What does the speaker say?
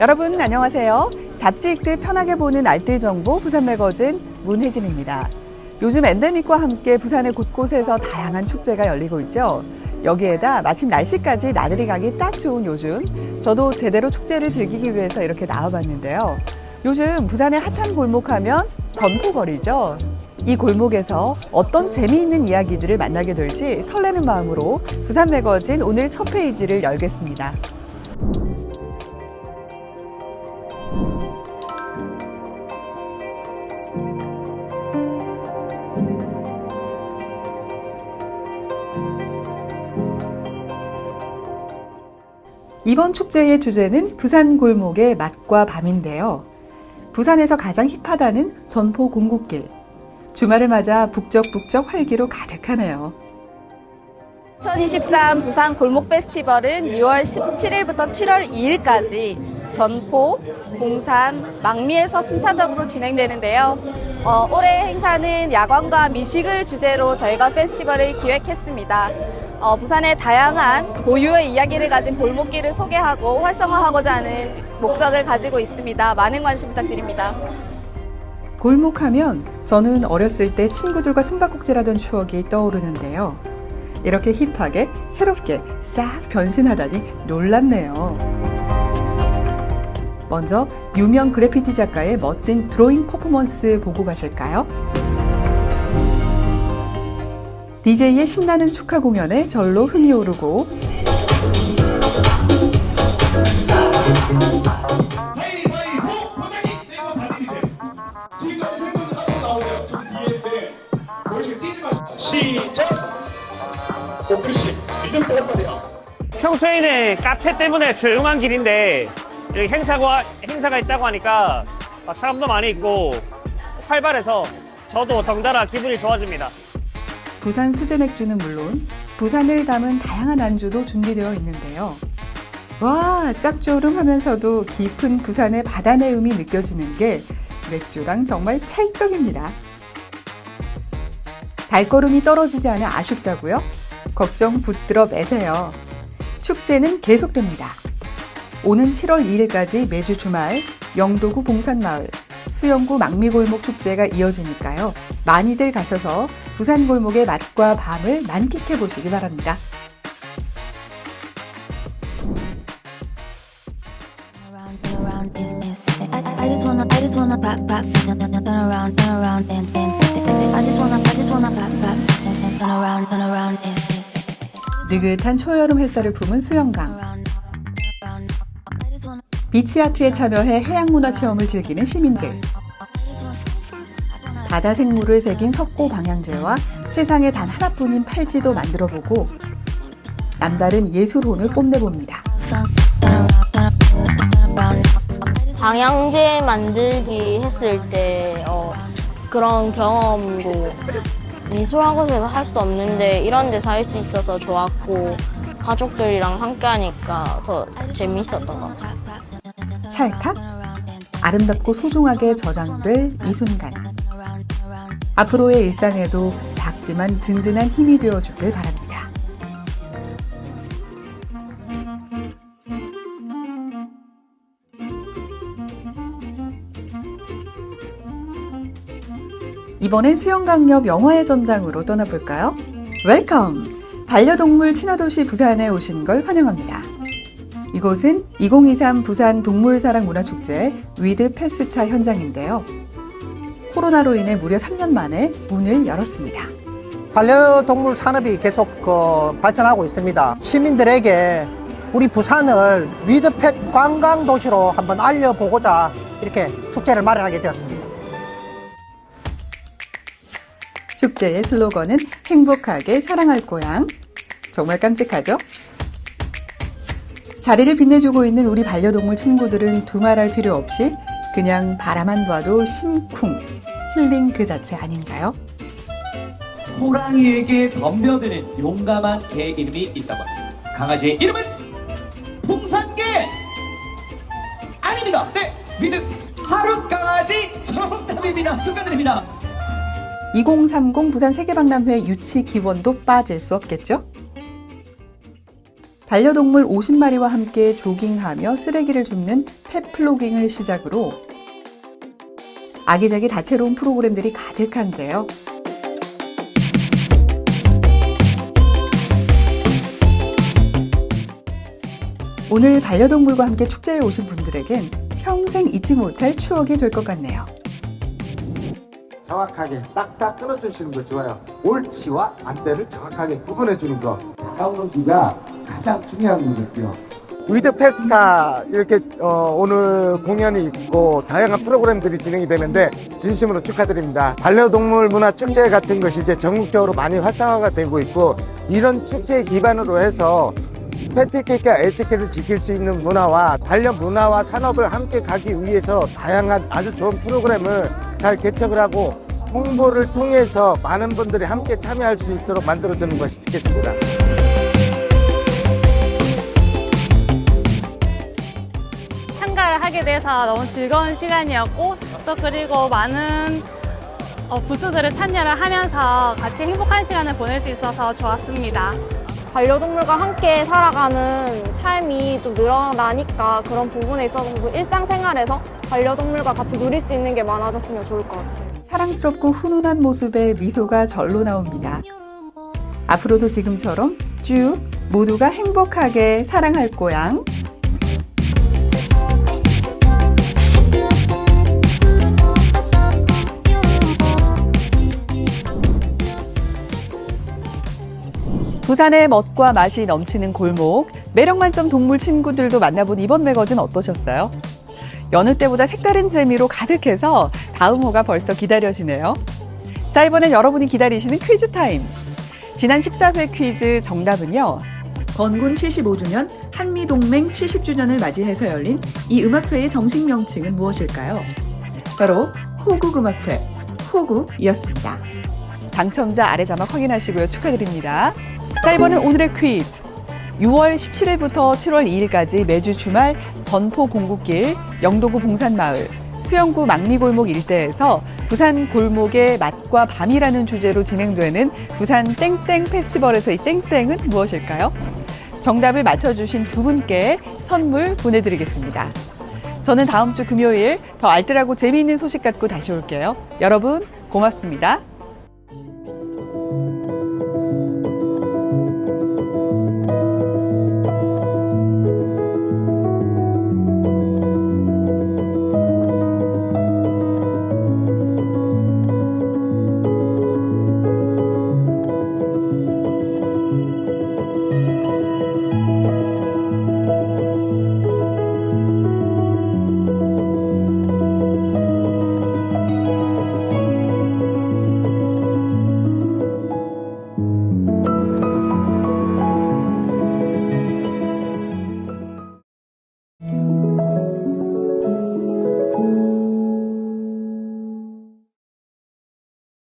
여러분 안녕하세요. 잡지 읽듯 편하게 보는 알뜰 정보 부산 매거진 문혜진입니다. 요즘 엔데믹과 함께 부산의 곳곳에서 다양한 축제가 열리고 있죠. 여기에다 마침 날씨까지 나들이 가기 딱 좋은 요즘 저도 제대로 축제를 즐기기 위해서 이렇게 나와봤는데요. 요즘 부산의 핫한 골목하면 전포거리죠. 이 골목에서 어떤 재미있는 이야기들을 만나게 될지 설레는 마음으로 부산 매거진 오늘 첫 페이지를 열겠습니다. 이번 축제의 주제는 부산 골목의 맛과 밤인데요. 부산에서 가장 힙하다는 전포 공국길. 주말을 맞아 북적북적 활기로 가득하네요. 2023 부산 골목 페스티벌은 6월 17일부터 7월 2일까지 전포, 공산, 망미에서 순차적으로 진행되는데요. 어, 올해 행사는 야광과 미식을 주제로 저희가 페스티벌을 기획했습니다. 어, 부산의 다양한 고유의 이야기를 가진 골목길을 소개하고 활성화하고자 하는 목적을 가지고 있습니다. 많은 관심 부탁드립니다. 골목하면 저는 어렸을 때 친구들과 숨바꼭질하던 추억이 떠오르는데요. 이렇게 힙하게 새롭게 싹 변신하다니 놀랍네요. 먼저 유명 그래피티 작가의 멋진 드로잉 퍼포먼스 보고 가실까요? DJ의 신나는 축하 공연에 절로 흥이 오르고 시작. 오, 그렇지. 리듬 똑바로야. 평소에는 카페 때문에 조용한 길인데 여기 행사가 행사가 있다고 하니까 사람도 많이 있고 활발해서 저도 덩달아 기분이 좋아집니다. 부산 수제 맥주는 물론 부산을 담은 다양한 안주도 준비되어 있는데요. 와, 짭조름하면서도 깊은 부산의 바다 내음이 느껴지는 게 맥주랑 정말 찰떡입니다. 발걸음이 떨어지지 않아 아쉽다고요? 걱정 붙들어 매세요. 축제는 계속됩니다. 오는 7월 2일까지 매주 주말 영도구 봉산마을 수영구 망미골목 축제가 이어지니까요. 많이들 가셔서 부산 골목의 맛과 밤을 만끽해 보시기 바랍니다. 느긋한 초여름 햇살을 품은 수영강. 비치아트에 참여해 해양문화 체험을 즐기는 시민들. 바다 생물을 새긴 석고 방향제와 세상에 단 하나뿐인 팔찌도 만들어보고 남다른 예술혼을 뽐내봅니다. 방향제 만들기 했을 때 어, 그런 경험도 미술학원에서 할 수 없는데 이런 데서 할 수 있어서 좋았고 가족들이랑 함께 하니까 더 재밌었던 것 같아요. 찰칵 아름답고 소중하게 저장될 이 순간 앞으로의 일상에도 작지만 든든한 힘이 되어주길 바랍니다. 이번엔 수영강 옆 영화의 전당으로 떠나볼까요? 웰컴! 반려동물 친화도시 부산에 오신 걸 환영합니다. 이곳은 2023 부산 동물사랑 문화축제 위드 페스타 현장인데요. 코로나로 인해 무려 3년 만에 문을 열었습니다. 반려동물 산업이 계속 그 발전하고 있습니다. 시민들에게 우리 부산을 위드펫 관광 도시로 한번 알려보고자 이렇게 축제를 마련하게 되었습니다. 축제의 슬로건은 행복하게 사랑할 고향. 정말 깜찍하죠? 자리를 빛내주고 있는 우리 반려동물 친구들은 두말할 필요 없이 그냥 바라만 봐도 심쿵, 힐링 그 자체 아닌가요? 호랑이에게 덤벼드는 용감한 개 이름이 있다고 합니다. 강아지의 이름은 풍산개 아닙니다. 네, 믿음 하루 강아지 정답입니다. 축하드립니다. 2030 부산 세계박람회 유치 기원도 빠질 수 없겠죠? 반려동물 50마리와 함께 조깅하며 쓰레기를 줍는 펫플로깅을 시작으로 아기자기 다채로운 프로그램들이 가득한데요. 오늘 반려동물과 함께 축제에 오신 분들에겐 평생 잊지 못할 추억이 될 것 같네요. 정확하게 딱딱 끊어주시는 거 좋아요. 옳지와 안대를 정확하게 구분해주는 거. 가운기가 가장 중요한 거거든요. 위드 페스타 이렇게 어, 오늘 공연이 있고 다양한 프로그램들이 진행이 되는데 진심으로 축하드립니다. 반려동물 문화 축제 같은 것이 이제 전국적으로 많이 활성화가 되고 있고 이런 축제 기반으로 해서 패티케이크와 에티켓을 지킬 수 있는 문화와 반려 문화와 산업을 함께 가기 위해서 다양한 아주 좋은 프로그램을 잘 개척을 하고 홍보를 통해서 많은 분들이 함께 참여할 수 있도록 만들어주는 것이 티켓입니다. 참가를 하게 돼서 너무 즐거운 시간이었고 또 그리고 많은 어, 부스들을 참여를 하면서 같이 행복한 시간을 보낼 수 있어서 좋았습니다. 반려동물과 함께 살아가는 삶이 좀 늘어나니까 그런 부분에 있어서 그 일상생활에서 반려동물과 같이 누릴 수 있는 게 많아졌으면 좋을 것 같아요. 사랑스럽고 훈훈한 모습에 미소가 절로 나옵니다. 앞으로도 지금처럼 쭉 모두가 행복하게 사랑할 고양. 부산의 멋과 맛이 넘치는 골목, 매력 만점 동물 친구들도 만나본 이번 매거진 어떠셨어요? 여느 때보다 색다른 재미로 가득해서 다음 호가 벌써 기다려지네요. 자, 이번엔 여러분이 기다리시는 퀴즈 타임. 지난 14회 퀴즈 정답은요. 건군 75주년 한미동맹 70주년을 맞이해서 열린 이 음악회의 정식 명칭은 무엇일까요? 바로 호국음악회, 호국이었습니다. 당첨자 아래 자막 확인하시고요. 축하드립니다. 자, 이번엔 오늘의 퀴즈. 6월 17일부터 7월 2일까지 매주 주말 전포 공국길, 영도구 봉산마을, 수영구 망미골목 일대에서 부산 골목의 맛과 밤이라는 주제로 진행되는 부산 땡땡 페스티벌에서 이 땡땡은 무엇일까요? 정답을 맞춰주신 두 분께 선물 보내드리겠습니다. 저는 다음 주 금요일 더 알뜰하고 재미있는 소식 갖고 다시 올게요. 여러분, 고맙습니다.